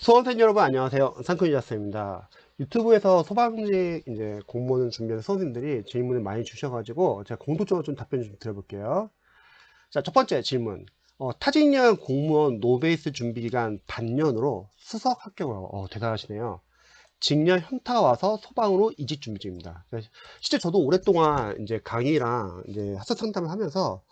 수험생 여러분 안녕하세요. 상큼이자스입니다. 유튜브에서 소방직 이제 공무원 준비하는 수험생들이 질문을 많이 주셔가지고 제가 공통적으로 좀 답변 좀 드려볼게요. 자, 첫 번째 질문. 어, 타직년 공무원 노베이스 준비 기간 반년으로 수석 합격을 어, 대단하시네요. 직년 현타가 와서 소방으로 이직 준비 중입니다. 실제 저도 오랫동안 이제 강의랑 이제 학습 상담을 하면서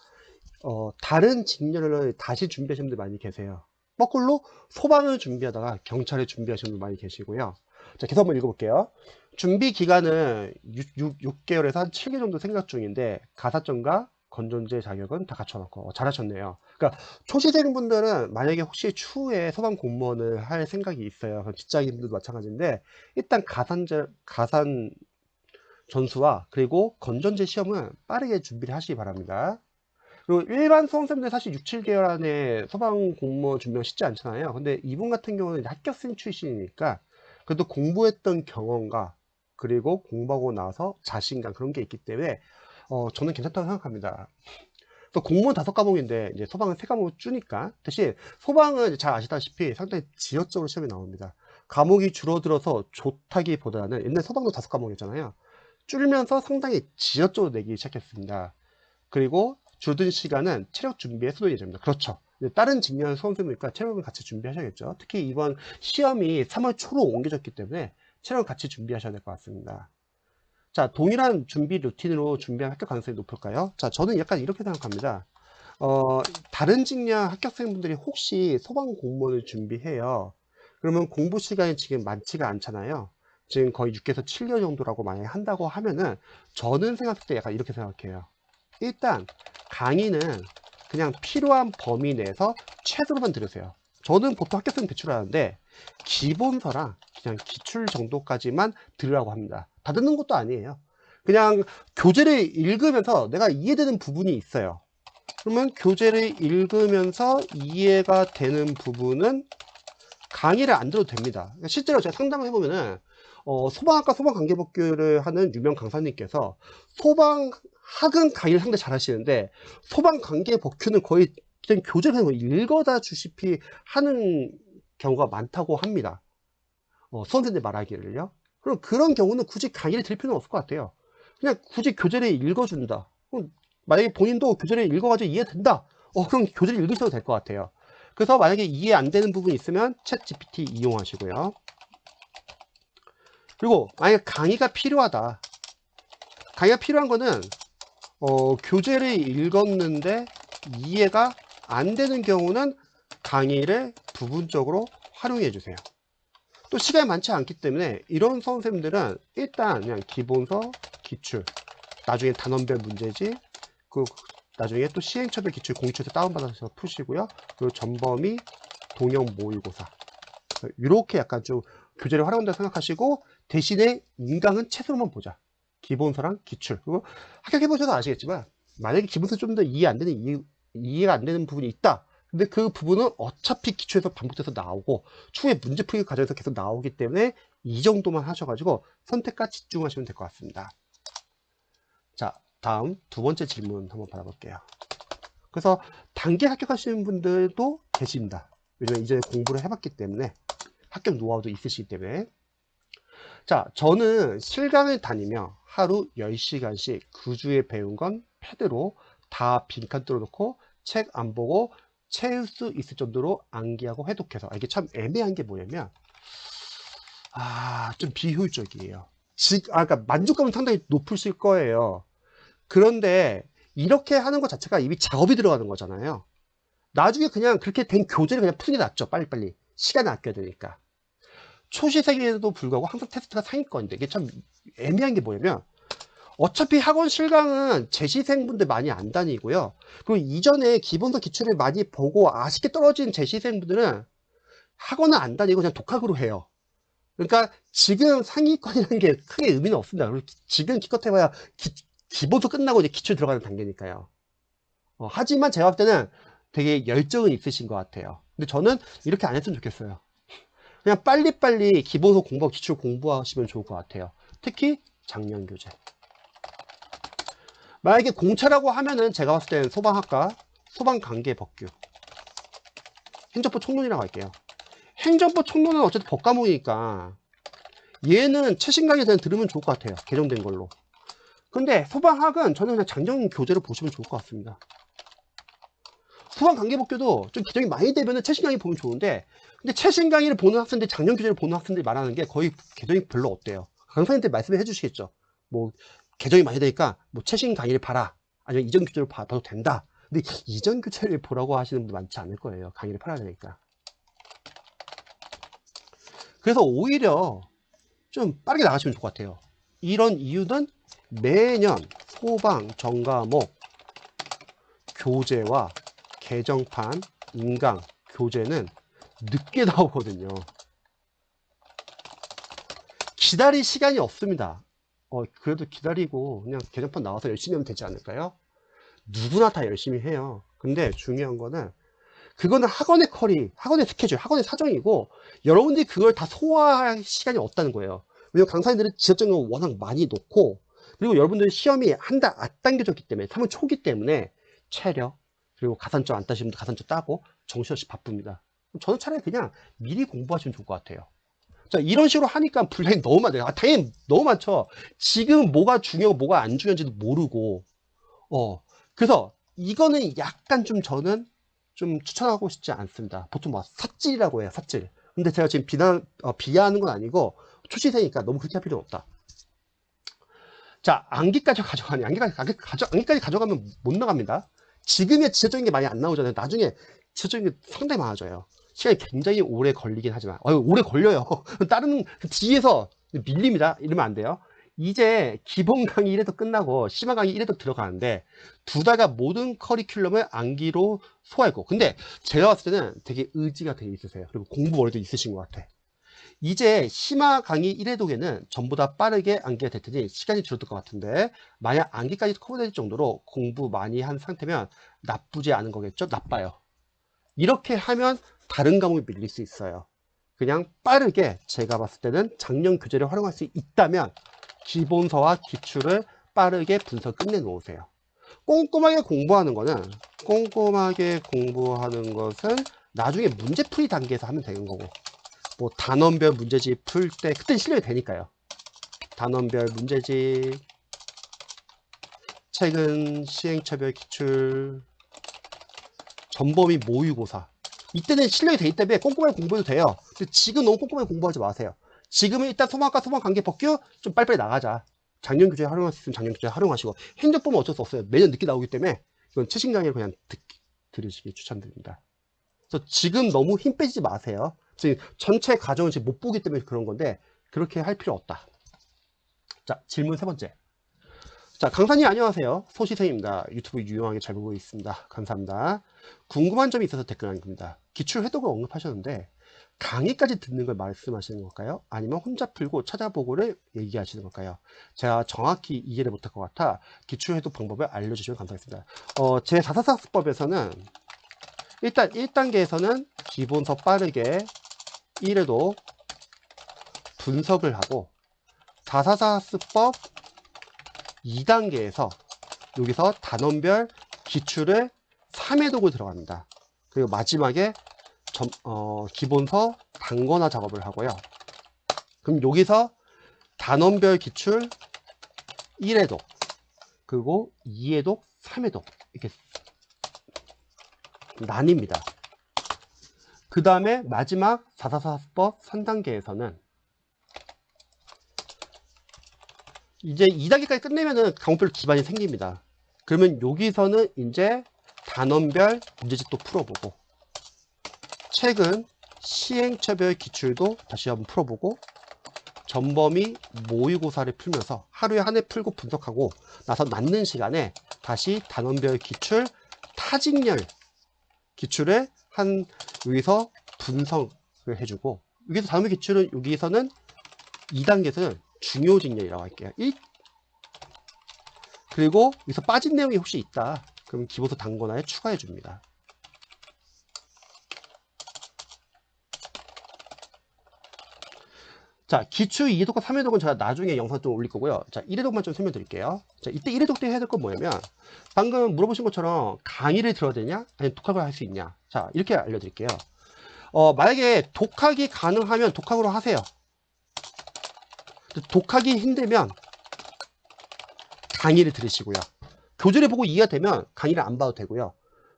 어, 다른 직년을 다시 준비하시는 분들 많이 계세요. 거꾸로 소방을 준비하다가 경찰을 준비하시는 분 많이 계시고요. 자, 계속 한번 읽어볼게요. 준비 기간은 6, 개월에서한 7개 정도 생각 중인데 가사점과 건전제 자격은 다 갖춰놓고 어, 잘하셨네요. 그러니까 초시생 분들은 만약에 혹시 추후에 소방 공무원을 할 생각이 있어요. 직장인분들도 마찬가지인데 일단 가산제 가산 전수와 그리고 건전제 시험은 빠르게 준비를 하시기 바랍니다. 그리고 일반 수험생들 사실 6, 7개월 안에 소방 공무원 준비가 쉽지 않잖아요. 근데 이분 같은 경우는 합격생 출신이니까 그래도 공부했던 경험과 그리고 공부하고 나서 자신감 그런 게 있기 때문에 어, 저는 괜찮다고 생각합니다. 또 공무원 다섯 과목인데 이제 소방은 세 과목 주니까 대신 소방은 잘 아시다시피 상당히 지역적으로 시험이 나옵니다. 과목이 줄어들어서 좋다기보다는 옛날 소방도 다섯 과목이었잖아요. 줄면서 상당히 지역적으로 내기 시작했습니다. 그리고 줄어든 시간은 체력 준비에 쏟을 예정입니다. 그렇죠. 다른 직년 수험생이니까 체력을 같이 준비하셔야겠죠. 특히 이번 시험이 3월 초로 옮겨졌기 때문에 체력을 같이 준비하셔야 될 것 같습니다. 자, 동일한 준비 루틴으로 준비한 합격 가능성이 높을까요? 자, 저는 약간 이렇게 생각합니다. 어, 다른 직년 합격생분들이 혹시 소방 공무원을 준비해요. 그러면 공부 시간이 지금 많지가 않잖아요. 지금 거의 6개에서 7개월 정도라고 만약에 한다고 하면은 저는 생각할 때 약간 이렇게 생각해요. 일단 강의는 그냥 필요한 범위 내에서 최소로만 들으세요. 저는 보통 합격생 배출하는데 기본서랑 그냥 기출 정도까지만 들으라고 합니다. 다 듣는 것도 아니에요. 그냥 교재를 읽으면서 내가 이해되는 부분이 있어요. 그러면 교재를 읽으면서 이해가 되는 부분은 강의를 안 들어도 됩니다. 그러니까 실제로 제가 상담을 해보면은 어, 소방학과 소방관계법규를 하는 유명 강사님께서 소방 학은 강의를 상당히 잘 하시는데 소방 관계 법규는 거의 그냥 교재를 읽어다 주시피 하는 경우가 많다고 합니다. 어, 수험생들 말하기를요. 그럼 그런 경우는 굳이 강의를 들을 필요는 없을 것 같아요. 그냥 굳이 교재를 읽어준다. 만약에 본인도 교재를 읽어가지고 이해된다. 어, 그럼 교재를 읽으셔도 될 것 같아요. 그래서 만약에 이해 안 되는 부분이 있으면 챗 GPT 이용하시고요. 그리고 만약에 강의가 필요하다. 강의가 필요한 거는 어, 교재를 읽었는데 이해가 안 되는 경우는 강의를 부분적으로 활용해 주세요. 또 시간이 많지 않기 때문에 이런 선생님들은 일단 그냥 기본서, 기출, 나중에 단원별 문제지, 그 나중에 또 시행처별 기출 공유에서 다운받아서 푸시고요. 그리고 전범위, 동영 모의고사 이렇게 약간 좀 교재를 활용한다 생각하시고 대신에 인강은 최소로만 보자. 기본서랑 기출 그리고 합격해 보셔서 아시겠지만 만약에 기본서 좀 더 이해 안 되는 이해, 이해가 안 되는 부분이 있다. 근데 그 부분은 어차피 기초에서 반복돼서 나오고 추후에 문제풀이 과정에서 계속 나오기 때문에 이 정도만 하셔가지고 선택과 집중하시면 될 것 같습니다. 자, 다음 두 번째 질문 한번 받아볼게요. 그래서 단계 합격하시는 분들도 계십니다. 왜냐면 이제 공부를 해봤기 때문에 합격 노하우도 있으시기 때문에 자, 저는 실강을 다니며 하루 10시간씩 그 주에 배운 건 패드로 다 빈칸 뚫어놓고 책 안 보고 채울 수 있을 정도로 암기하고 해독해서 아, 이게 참 애매한 게 뭐냐면 아, 좀 비효율적이에요. 지, 아, 그러니까 만족감은 상당히 높으실 거예요. 그런데 이렇게 하는 것 자체가 이미 작업이 들어가는 거잖아요. 나중에 그냥 그렇게 된 교재를 그냥 푸는 게 낫죠. 빨리빨리. 시간을 아껴야 되니까. 초시생에도 불구하고 항상 테스트가 상위권인데 이게 참 애매한 게 뭐냐면 어차피 학원 실강은 재시생분들 많이 안 다니고요. 그리고 이전에 기본서 기출을 많이 보고 아쉽게 떨어진 재시생분들은 학원을 안 다니고 그냥 독학으로 해요. 그러니까 지금 상위권이라는 게 크게 의미는 없습니다. 그리고 지금 기껏 해봐야 기, 기본서 끝나고 이제 기출 들어가는 단계니까요. 어, 하지만 제가 볼 때는 되게 열정은 있으신 것 같아요. 근데 저는 이렇게 안 했으면 좋겠어요. 그냥 빨리빨리 기본서 공부하고 기출 공부하시면 좋을 것 같아요. 특히 작년 교재. 만약에 공차라고 하면은 제가 봤을 때는 소방학과 소방관계 법규 행정법 총론이라고 할게요. 행정법 총론은 어쨌든 법 과목이니까 얘는 최신 강의 대한 들으면 좋을 것 같아요. 개정된 걸로. 근데 소방학은 저는 그냥 장정 교재로 보시면 좋을 것 같습니다. 소방 관계법규도 좀 개정이 많이 되면은 최신 강의 보면 좋은데 근데 최신 강의를 보는 학생들, 작년 교재를 보는 학생들이 말하는 게 거의 개정이 별로 없대요. 강사님한테 말씀해 주시겠죠. 뭐 개정이 많이 되니까 뭐 최신 강의를 봐라. 아니면 이전 교재를 봐- 봐도 된다. 근데 이전 교재를 보라고 하시는 분들 많지 않을 거예요. 강의를 팔아야 되니까. 그래서 오히려 좀 빠르게 나가시면 좋을 것 같아요. 이런 이유는 매년 소방 전과목 교재와 개정판 인강 교재는 늦게 나오거든요. 기다릴 시간이 없습니다. 어, 그래도 기다리고 그냥 개정판 나와서 열심히 하면 되지 않을까요? 누구나 다 열심히 해요. 근데 중요한 거는 그거는 학원의 커리, 학원의 스케줄, 학원의 사정이고 여러분들이 그걸 다 소화할 시간이 없다는 거예요. 왜냐면 강사님들은 지적점을 워낙 많이 놓고 그리고 여러분들 시험이 한 달 앞당겨졌기 때문에 3월 초기 때문에 체력 그리고 가산점 안 따시면 가산점 따고 정신없이 바쁩니다. 저는 차라리 그냥 미리 공부하시면 좋을 것 같아요. 자 이런 식으로 하니까 분량이 너무 많아요. 아, 당연히 너무 많죠. 지금 뭐가 중요하고 뭐가 안 중요한지도 모르고 어 그래서 이거는 약간 좀 저는 좀 추천하고 싶지 않습니다. 보통 뭐 삽질이라고 해요, 삽질. 근데 제가 지금 비난, 어, 비하하는 건 아니고 초시생이니까 너무 그렇게 할 필요는 없다. 자, 암기까지 가져가니, 가져, 암기까지 가져가면 못 나갑니다. 지금의 지적인 게 많이 안 나오잖아요. 나중에 지적인 게 상당히 많아져요. 시간이 굉장히 오래 걸리긴 하지만, 어유 오래 걸려요. 다른 뒤에서 밀립니다. 이러면 안 돼요. 이제 기본 강의 1에도 끝나고 심화 강의 1에도 들어가는데 두 달간 모든 커리큘럼을 암기로 소화했고 근데 제가 봤을 때는 되게 의지가 되게 있으세요 그리고 공부 머리도 있으신 것 같아 이제 심화 강의 1회독에는 전부 다 빠르게 암기가 될 테니 시간이 줄어들 것 같은데 만약 암기까지 커버될 정도로 공부 많이 한 상태면 나쁘지 않은 거겠죠? 나빠요. 이렇게 하면 다른 과목이 밀릴 수 있어요. 그냥 빠르게 제가 봤을 때는 작년 교재를 활용할 수 있다면 기본서와 기출을 빠르게 분석 끝내 놓으세요. 꼼꼼하게 공부하는 거는 꼼꼼하게 공부하는 것은 나중에 문제풀이 단계에서 하면 되는 거고 뭐 단원별 문제집 풀 때 그때 실력이 되니까요. 단원별 문제집 최근 시행처별 기출 전범위 모의고사 이때는 실력이 돼 있기 때문에 꼼꼼하게 공부해도 돼요. 근데 지금 너무 꼼꼼하게 공부하지 마세요. 지금은 일단 소방과 소방관계 법규 좀 빨리빨리 나가자. 작년 교재 활용할 수 있으면 작년 교재 활용하시고 행정법은 어쩔 수 없어요. 매년 늦게 나오기 때문에 이건 최신 강의를 그냥 듣, 들으시길 추천드립니다. 그래서 지금 너무 힘 빼지 마세요. 전체 과정을 지금 못 보기 때문에 그런 건데 그렇게 할 필요 없다. 자 질문 세 번째. 자 강사님 안녕하세요. 소시생입니다. 유튜브 유용하게 잘 보고 있습니다. 감사합니다. 궁금한 점이 있어서 댓글 남깁니다. 기출 해독을 언급하셨는데 강의까지 듣는 걸 말씀하시는 걸까요? 아니면 혼자 풀고 찾아보고를 얘기하시는 걸까요? 제가 정확히 이해를 못할 것 같아 기출 해독 방법을 알려주시면 감사하겠습니다. 어, 제 444학습법에서는 일단 1단계에서는 기본서 빠르게 1회도 분석을 하고 444학습법 2단계에서 여기서 단원별 기출을 3회독을 들어갑니다. 그리고 마지막에 점, 어, 기본서 단권화 작업을 하고요. 그럼 여기서 단원별 기출 1회독, 그리고 2회독, 3회독 이렇게 나뉩니다. 그 다음에 마지막 444법 3단계에서는 이제 2단계까지 끝내면은 과목별 기반이 생깁니다. 그러면 여기서는 이제 단원별 문제집도 풀어보고 최근 시행처별 기출도 다시 한번 풀어보고 전범위 모의고사를 풀면서 하루에 한 해 풀고 분석하고 나서 남는 시간에 다시 단원별 기출 타직열 기출에 한 여기서 분석을 해주고 여기서 단원별 기출은 여기서는 2단계에서는 중요직렬이라고 할게요. 1 그리고 여기서 빠진 내용이 혹시 있다. 그럼 기본서 단권화에 추가해 줍니다. 자, 기출 2회독과 3회독은 제가 나중에 영상 좀 올릴 거고요. 자, 1회독만 좀 설명드릴게요. 자, 이때 1회독 때 해야 될 건 뭐냐면, 방금 물어보신 것처럼 강의를 들어야 되냐? 아니면 독학을 할 수 있냐? 자, 이렇게 알려드릴게요. 어, 만약에 독학이 가능하면 독학으로 하세요. 독학이 힘들면 강의를 들으시고요. 교재를 보고 이해가 되면 강의를 안 봐도 되고요.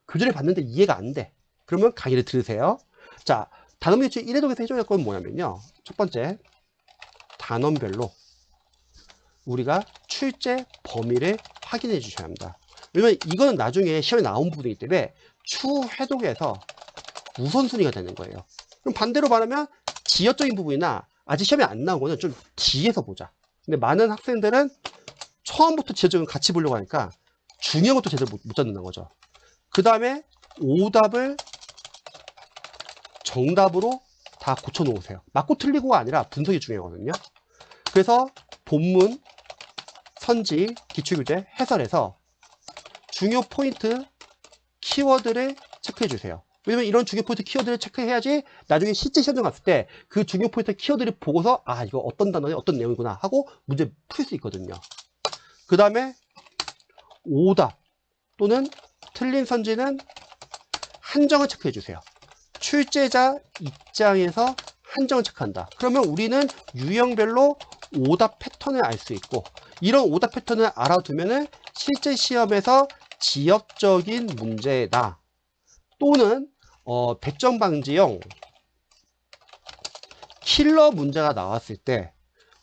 교재를 봤는데 이해가 안 돼. 그러면 강의를 들으세요. 자, 단원 교체 1회독에서 해줘야 할 건 뭐냐면요. 첫 번째, 단원별로 우리가 출제 범위를 확인해 주셔야 합니다. 왜냐면 이거는 나중에 시험에 나온 부분이기 때문에 추회독에서 우선순위가 되는 거예요. 그럼 반대로 말하면 지역적인 부분이나 아직 시험에 안 나온 거는 좀 뒤에서 보자. 근데 많은 학생들은 처음부터 지역적인 거 같이 보려고 하니까 중요한 것도 제대로 못, 못 잡는다는 거죠. 그 다음에 오답을 정답으로 다 고쳐 놓으세요. 맞고 틀리고가 아니라 분석이 중요하거든요. 그래서 본문, 선지, 기출교재, 해설에서 중요 포인트, 키워드를 체크해 주세요. 왜냐면 이런 중요 포인트 키워드를 체크해야지 나중에 실제 시험장 갔을 때 그 중요 포인트 키워드를 보고서 아 이거 어떤 단어에 어떤 내용이구나 하고 문제 풀 수 있거든요. 그 다음에 오답 또는 틀린 선지는 한정을 체크해 주세요. 출제자 입장에서 한정을 체크한다. 그러면 우리는 유형별로 오답 패턴을 알 수 있고 이런 오답 패턴을 알아두면은 실제 시험에서 지역적인 문제다. 또는 어, 100점 방지형 킬러 문제가 나왔을 때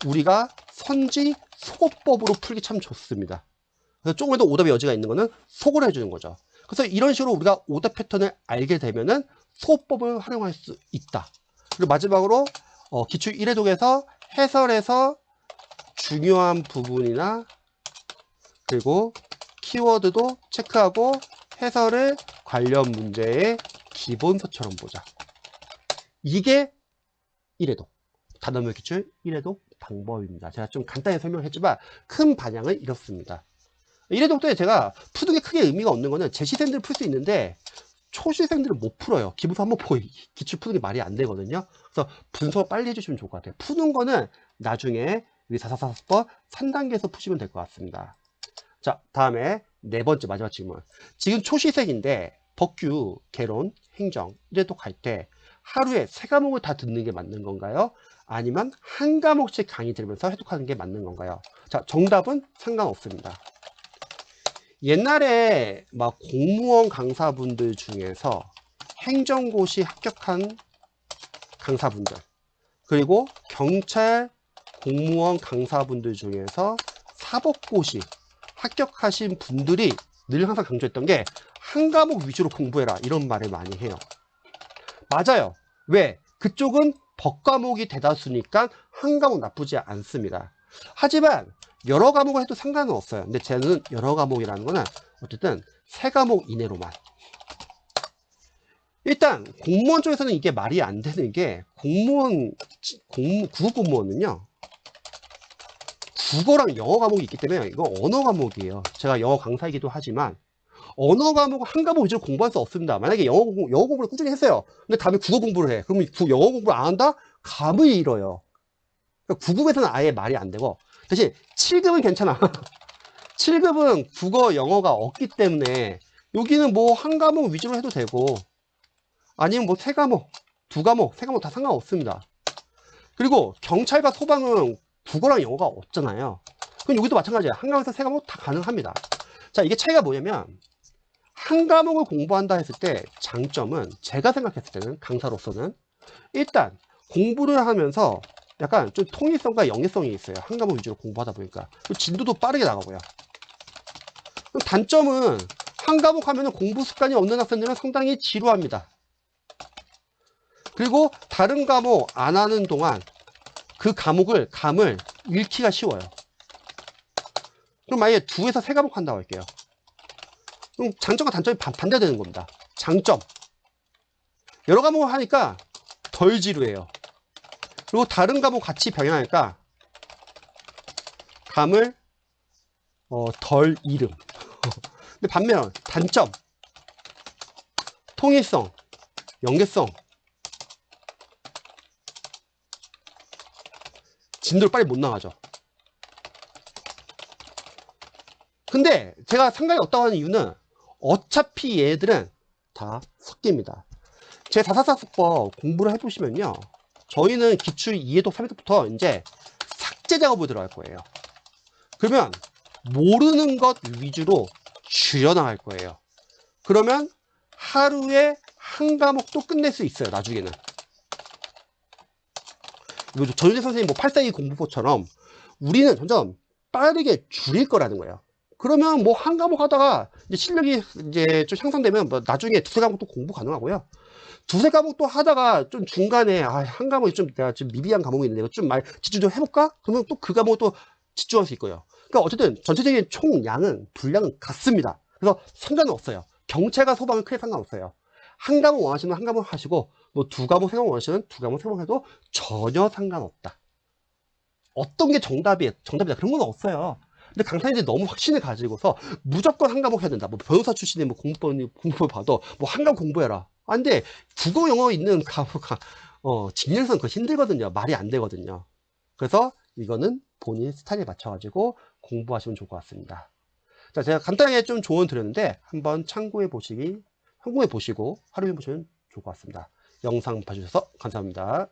우리가 선지 소거법으로 풀기 참 좋습니다. 그래서 조금이라도 오답의 여지가 있는 거는 소거를 해주는 거죠. 그래서 이런 식으로 우리가 오답 패턴을 알게 되면은 소거법을 활용할 수 있다. 그리고 마지막으로 어, 기출 1회독에서 해설에서 중요한 부분이나 그리고 키워드도 체크하고 해설을 관련 문제의 기본서처럼 보자. 이게 1회독. 단어별 기출 1회독 방법입니다. 제가 좀 간단히 설명했지만 큰 반향은 이렇습니다. 1회독 때 제가 푸는 게 크게 의미가 없는 거는 제시생들은 풀수 있는데 초시생들은 못 풀어요. 기부서 한번 보고 기출 푸는 게 말이 안 되거든요. 그래서 분석을 빨리 해주시면 좋을 것 같아요. 푸는 거는 나중에 4444번 3단계에서 푸시면 될 것 같습니다. 자, 다음에 네 번째 마지막 질문. 지금 초시생인데 법규, 개론, 행정, 이래도 갈때 하루에 세 과목을 다 듣는 게 맞는 건가요? 아니면 한 과목씩 강의 들으면서 해독하는 게 맞는 건가요? 자, 정답은 상관없습니다. 옛날에 막 공무원 강사분들 중에서 행정고시 합격한 강사분들, 그리고 경찰 공무원 강사분들 중에서 사법고시 합격하신 분들이 늘 항상 강조했던 게 한 과목 위주로 공부해라 이런 말을 많이 해요. 맞아요. 왜? 그쪽은 법 과목이 대다수니까 한 과목 나쁘지 않습니다. 하지만 여러 과목을 해도 상관은 없어요. 근데 쟤는 여러 과목이라는 거는 어쨌든 세 과목 이내로만. 일단 공무원 쪽에서는 이게 말이 안 되는 게 공무원 공무 구급 공무원은요. 국어랑 영어 과목이 있기 때문에 이거 언어 과목이에요. 제가 영어 강사이기도 하지만 언어 과목은 한 과목 위주로 공부할 수 없습니다. 만약에 영어, 공부, 영어 공부를 꾸준히 했어요. 근데 다음에 국어 공부를 해. 그러면 구- 영어 공부를 안 한다? 감을 잃어요. 그러니까 9급에서는 아예 말이 안 되고 대신 7급은 괜찮아. 7급은 국어, 영어가 없기 때문에 여기는 뭐 한 과목 위주로 해도 되고 아니면 뭐 세 과목, 두 과목, 세 과목 다 상관없습니다. 그리고 경찰과 소방은 국어랑 영어가 없잖아요. 그럼 여기도 마찬가지야. 한 과목에서 세 과목 다 가능합니다. 자, 이게 차이가 뭐냐면 한 과목을 공부한다 했을 때 장점은 제가 생각했을 때는 강사로서는 일단 공부를 하면서 약간 좀 통일성과 영예성이 있어요. 한 과목 위주로 공부하다 보니까 진도도 빠르게 나가고요. 단점은 한 과목 하면 공부 습관이 없는 학생들은 상당히 지루합니다. 그리고 다른 과목 안 하는 동안 그 과목을 감을 잃기가 쉬워요. 그럼 만약에 두에서 세 과목 한다고 할게요. 그럼 장점과 단점이 반, 반대되는 겁니다. 장점. 여러 과목을 하니까 덜 지루해요. 그리고 다른 과목 같이 병행하니까 감을 어, 덜 잃음. 근데 반면 단점. 통일성, 연계성. 진도를 빨리 못 나가죠. 근데 제가 상관이 없다고 하는 이유는 어차피 얘들은 다 섞입니다. 제 444수법 공부를 해보시면요. 저희는 기출 이해도 3회부터 이제 삭제 작업을 들어갈 거예요. 그러면 모르는 것 위주로 줄여나갈 거예요. 그러면 하루에 한 과목도 끝낼 수 있어요. 나중에는. 전유재 선생님 뭐 842 공부법처럼 우리는 점점 빠르게 줄일 거라는 거예요. 그러면 뭐 한 과목 하다가 이제 실력이 이제 좀 향상되면 뭐 나중에 두세 과목도 공부 가능하고요. 두세 과목도 하다가 좀 중간에 아, 한 과목이 좀 내가 좀 미비한 과목이 있는데 이거 좀 많이 집중 좀 해볼까? 그러면 또 그 과목을 또 집중할 수 있고요. 그러니까 어쨌든 전체적인 총량은 분량은 같습니다. 그래서 상관은 없어요. 경찰과 소방은 크게 상관없어요. 한 과목 원하시면 한 과목 하시고 뭐 두 과목 세 과목 원하시면 두 과목 세 과목 해도 전혀 상관없다. 어떤 게 정답이 정답이다 그런 건 없어요. 근데 강사님들이 너무 확신을 가지고서 무조건 한 과목 해야 된다. 뭐 변호사 출신의 뭐 공법 공법을 봐도 뭐 한 과목 공부해라. 아, 근데 국어 영어 있는 과목 어 직렬선 그거 힘들거든요. 말이 안 되거든요. 그래서 이거는 본인 스타일에 맞춰가지고 공부하시면 좋을 것 같습니다. 자, 제가 간단하게 좀 조언 드렸는데 한번 참고해 보시기, 참고해 보시고 활용해 보시면 좋을 것 같습니다. 영상 봐주셔서 감사합니다.